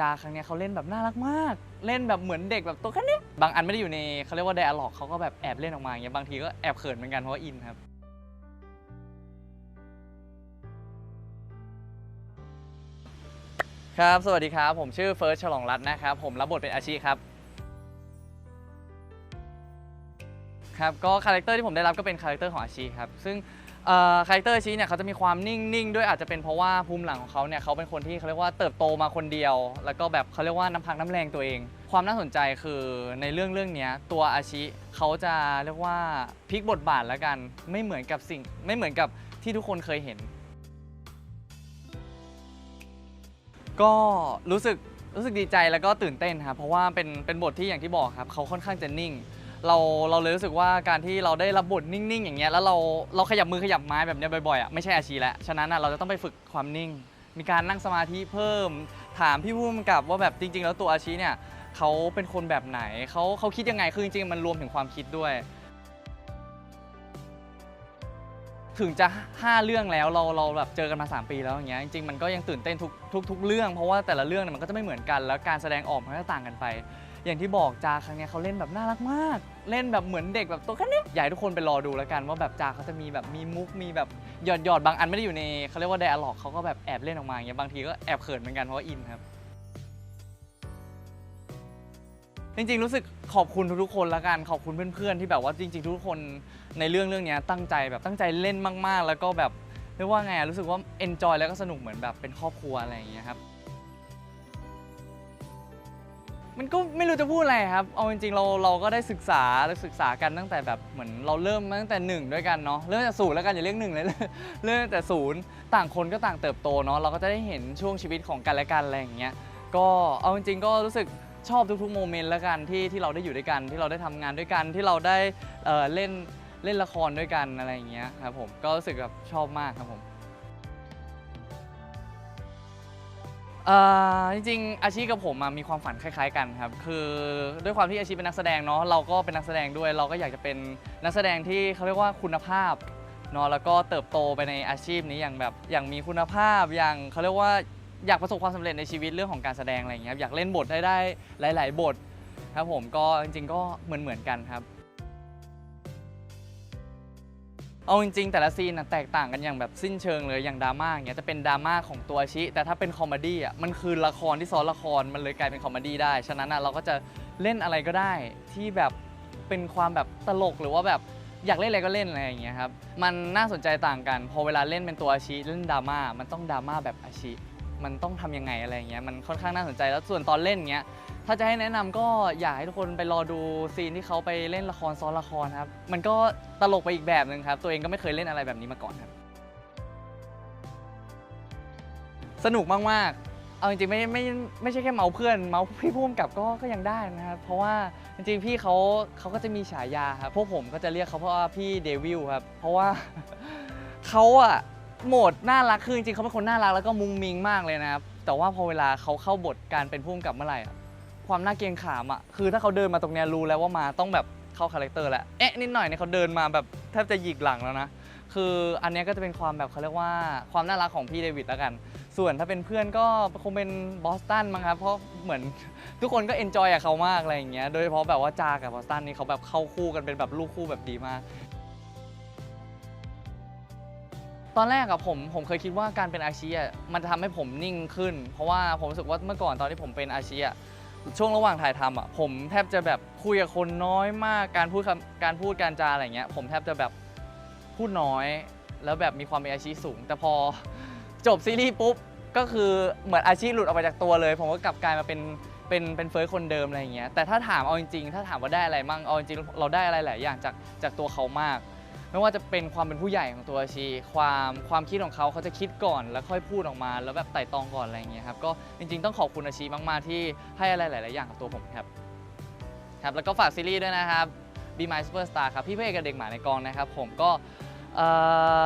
จาครั้งเนี้ยเขาเล่นแบบน่ารักมาก เล่นแบบเหมือนเด็กแบบตัวแค่นี้บางอันไม่ได้อยู่ในเขาเรียกว่า d ด a l ล็อกเขาก็แบบแอบเล่นออกมาอย่างเงี้ยบางทีก็แอบเขินเหมือนกันเพราะว่าอินครับ ครับ สวัสดีครับ ผมชื่อเฟิร์สฉลองรัตน์นะครับ ผมรับบทเป็นอาชีครับ ครับ ก็คาแรคเตอร์ที่ผมได้รับก็เป็นคาแรคเตอร์ของอาชีครับ ซึ่ง คาแรคเตอร์ชี้เนี่ยเขาจะมีความนิ่งๆ ด้วยอาจจะเป็นเพราะว่าภูมิหลังของเขาเนี่ยเขาเป็นคนที่เขาเรียกว่าเติบโตมาคนเดียว แล้วก็แบบเขาเรียกว่าน้ำพักน้ำแรงตัวเอง ความน่าสนใจคือในเรื่องเรื่องนี้ตัวอาชิเขาจะเรียกว่าพลิกบทบาทแล้วกัน ไม่เหมือนกับสิ่ง ไม่เหมือนกับที่ทุกคนเคยเห็น ก็รู้สึกรู้สึกดีใจแล้วก็ตื่นเต้นครับเพราะว่าเป็นเป็นบทที่อย่างที่บอกครับเขาค่อนข้างจะนิ่ง เราเราเลยรู้สึกว่าการที่เราได้รับบทนิ่งๆ อย่างเงี้ยแล้วเราเราขยับมือขยับไม้แบบเนี้ยบ่อยๆอะไม่ใช่อาชีแล้วฉะนั้นอะเราจะต้องไปฝึกความนิ่ง มีการนั่งสมาธิเพิ่ม ถามพี่ผู้กำกับว่าแบบจริง ๆ แล้วตัวอาชีเนี่ยเขาเป็นคนแบบไหนเขาเขาคิดยังไงคือจริงๆมันรวมถึงความคิดด้วย ถึงจะ 5 เรื่องแล้วเราเราแบบเจอกันมา 3 ปีแล้วอย่างเงี้ยจริงๆมันก็ยังตื่นเต้นทุกทุกทุกเรื่องเพราะว่าแต่ละเรื่องเนี่ยมันก็จะไม่เหมือนกันแล้วการแสดงออกมันก็ต่างกันไป อย่างที่บอกจาครั้งเนี้ยเขาเล่นแบบน่ารักมาก เล่นแบบเหมือนเด็กแบบตัวแค่นี้อยากให้ทุกคนไปรอดูแล้วกันว่าแบบจาเขาจะมีแบบมีมุกมีแบบหยอดหยอดๆบางอันไม่ได้อยู่ในเขาเรียกว่า d ด a l ล็อกเขาก็แบบแอบเล่นออกมาอย่างเงี้ยบางทีก็แอบเขินเหมือนกันเพราะว่าอินครับ จริงๆรู้สึกขอบคุณทุกๆคนละกันขอบคุณเพื่อนๆที่แบบว่าจริง ๆ ทุกคนในเรื่องเรื่องเนี้ยตั้งใจแบบตั้งใจเล่นมากๆ แล้วก็แบบเรียกว่าไงอะรู้สึกว่า enjoy แล้วก็สนุกเหมือนแบบเป็นครอบครัวอะไรอย่างเงี้ยครับ มันก็ไม่รู้จะพูดอะไรครับ เอาจริงๆเราเราก็ได้ศึกษาศึกษากันตั้งแต่แบบเหมือนเราเริ่มมาตั้งแต่หนึ่งด้วยกันเนาะเริ่มจากศูนย์แล้วกันอย่าเรียกหนึ่งเลยเริ่มแต่ศูนย์ต่างคนก็ต่างเติบโตเนาะเราก็จะได้เห็นช่วงชีวิตของกันและกันอะไรอย่างเงี้ยก็เอาจริงๆก็รู้สึกชอบทุกๆโมเมนต์แล้วกันที่ที่เราได้อยู่ด้วยกัน ที่เราได้ทำงานด้วยกันที่เราได้เเล่นเล่นละครด้วยกันอะไรอย่างเงี้ยครับผมก็รู้สึกแบบชอบมากครับผม จริงๆอาชีพกับผมมีความฝันคล้ายๆกันครับคือด้วยความที่อาชีพเป็นนักแสดงเนาะเราก็เป็นนักแสดงด้วย เราก็อยากจะเป็นนักแสดงที่เขาเรียกว่าคุณภาพเนาะแล้วก็เติบโตไปในอาชีพนี้อย่างแบบอย่างมีคุณภาพอย่างเขาเรียกว่าอยากประสบความสำเร็จในชีวิตเรื่องของการแสดงอะไรอย่างเงี้ยครับอยากเล่นบทได้ได้หลาย ๆ บทครับผมก็จริงๆก็เหมือนเหมือนๆกันครับ เอาจริงๆ แต่ละซีนนะแตกต่างกันอย่างแบบสิ้นเชิงเลยอย่างดราม่าอย่างเงี้ยจะเป็นดราม่าของตัวอาชิ แต่ถ้าเป็นคอมเมดี้อะมันคือละครที่ซ้อนละครมันเลยกลายเป็นคอมเมดี้ได้ ฉะนั้นอะเราก็จะเล่นอะไรก็ได้ที่แบบเป็นความแบบตลกหรือว่าแบบอยากเล่นอะไรก็เล่นอะไรอย่างเงี้ยครับมันน่าสนใจต่างกัน พอเวลาเล่นเป็นตัวอาชิเล่นดราม่ามันต้องดราม่าแบบอาชิ มันต้องทำยังไงอะไรเงี้ยมันค่อนข้างน่าสนใจแล้วส่วนตอนเล่นเงี้ยถ้าจะให้แนะนำก็อยากให้ทุกคนไปรอดูซีนที่เขาไปเล่นละครซ้อนละครครับมันก็ตลกไปอีกแบบหนึ่งครับตัวเองก็ไม่เคยเล่นอะไรแบบนี้มาก่อนครับ สนุกมากๆ เอาจริงๆไม่ไม่ไม่ใช่แค่เมาเพื่อน เมาพี่พุ่มกับก็ก็ยังได้นะครับ เพราะว่าจริงๆพี่เขาเขาก็จะมีฉายาครับพวกผมก็จะเรียกเขาเพราะว่าพี่เดวิลครับ เพราะว่า เขาอะ โหมดน่ารักคือจริงๆเขาเป็นคนน่ารักแล้วก็มุงมิงมากเลยนะครับ แต่ว่าพอเวลาเขาเข้าบทการเป็นผู้กำกับเมื่อไหร่อะความน่าเกรงขามอะคือถ้าเขาเดินมาตรงเนี้ยรู้แล้วว่ามาต้องแบบเข้าคาแรคเตอร์แล้วเอ๊ะนิดหน่อยเนี่ยเขาเดินมาแบบแทบจะหยิกหลังแล้วนะคืออันเนี้ยก็จะเป็นความแบบเขาเรียกว่าความน่ารักของพี่เดวิดแล้วกัน ส่วนถ้าเป็นเพื่อนก็คงเป็นบอสตันมั้งครับเพราะเหมือนทุกคนก็เอนจอยกับเขามากอะไรอย่างเงี้ยโดยเฉพาะแบบว่าจากับบอสตันนี่เขาแบบเข้าคู่กันเป็นแบบลูกคู่แบบดีมาก ตอนแรกอะผมผมเคยคิดว่าการเป็นอาชีอะมันจะทำให้ผมนิ่งขึ้น เพราะว่าผมรู้สึกว่าเมื่อก่อนตอนที่ผมเป็นอาชีอะช่วงระหว่างถ่ายทำอะผมแทบจะแบบคุยกับคนน้อยมากการพูดคำการพูดการจาอะไรเงี้ย ผมแทบจะแบบพูดน้อย แล้วแบบมีความเป็นอาชีพสูง แต่พอจบซีรีส์ปุ๊บก็คือเหมือนอาชีพหลุดออกไปจากตัวเลย ผมก็กลับกลายมาเป็นเป็นเป็นเฟิร์สคนเดิมอะไรอย่างเงี้ยแต่ถ้าถามเอาจริงๆ ถ้าถามว่าได้อะไรมั่งเอาจริงๆเราได้อะไรหลายอย่างจากจากตัวเขามาก ไม่ว่าจะเป็นความเป็นผู้ใหญ่ของตัวอาชี ความความคิดของเขาเขาจะคิดก่อนแล้วค่อยพูดออกมา แล้วแบบไต่ตองก่อนอะไรอย่างเงี้ยครับก็จริงๆต้องขอบคุณอาชีมากๆที่ให้อะไรหลาย ๆ อย่างกับตัวผมครับครับแล้วก็ฝากซีรีส์ด้วยนะครับ Be My Superstar ครับพี่พระเอกกับเด็กหมาในกองนะครับ ผมก็เอ่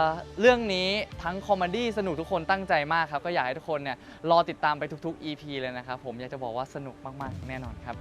อเรื่องนี้ทั้งคอมเมดี้สนุกทุกคนตั้งใจมากครับ ก็อยากให้ทุกคนเนี่ยรอติดตามไปทุก ๆ EP เลยนะครับ ผมอยากจะบอกว่าสนุกมาก ๆ แน่นอนครับ